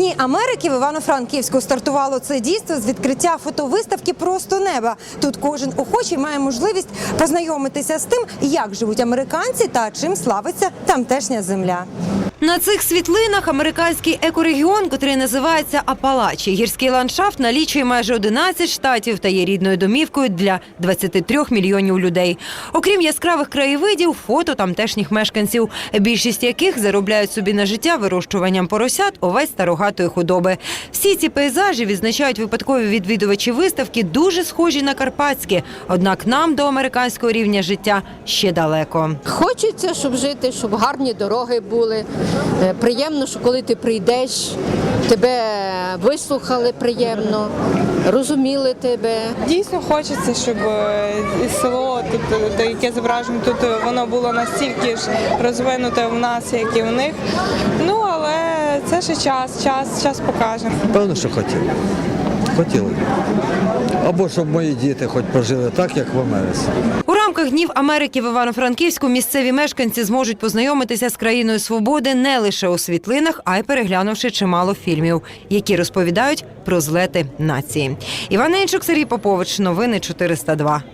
Дні Америки в Івано-Франківську стартувало це дійство з відкриття фотовиставки Просто неба. Тут кожен охочий має можливість познайомитися з тим, як живуть американці та чим славиться тамтешня земля. На цих світлинах американський екорегіон, котрий називається Апалачі. Гірський ландшафт налічує майже 11 штатів та є рідною домівкою для 23 мільйонів людей. Окрім яскравих краєвидів, фото тамтешніх мешканців, більшість яких заробляють собі на життя вирощуванням поросят, овець та рогатої худоби. Всі ці пейзажі відзначають випадкові відвідувачі виставки, дуже схожі на карпатські. Однак нам до американського рівня життя ще далеко. Хочеться, щоб жити, щоб гарні дороги були. Е, Приємно, що коли ти прийдеш, тебе вислухали приємно, розуміли тебе. Дійсно хочеться, щоб е, село е, яке зображено тут, воно було настільки ж розвинуте в нас, як і в них. Ну але це ще час, час, час покаже. Певно, що хотіли. Хотіли. Або щоб мої діти хоч пожили так, як в Америці. Рамках днів Америки в Івано-Франківську місцеві мешканці зможуть познайомитися з країною свободи не лише у світлинах, а й переглянувши чимало фільмів, які розповідають про злети нації. Іван Інчук, Сергій Попович. Новини 402.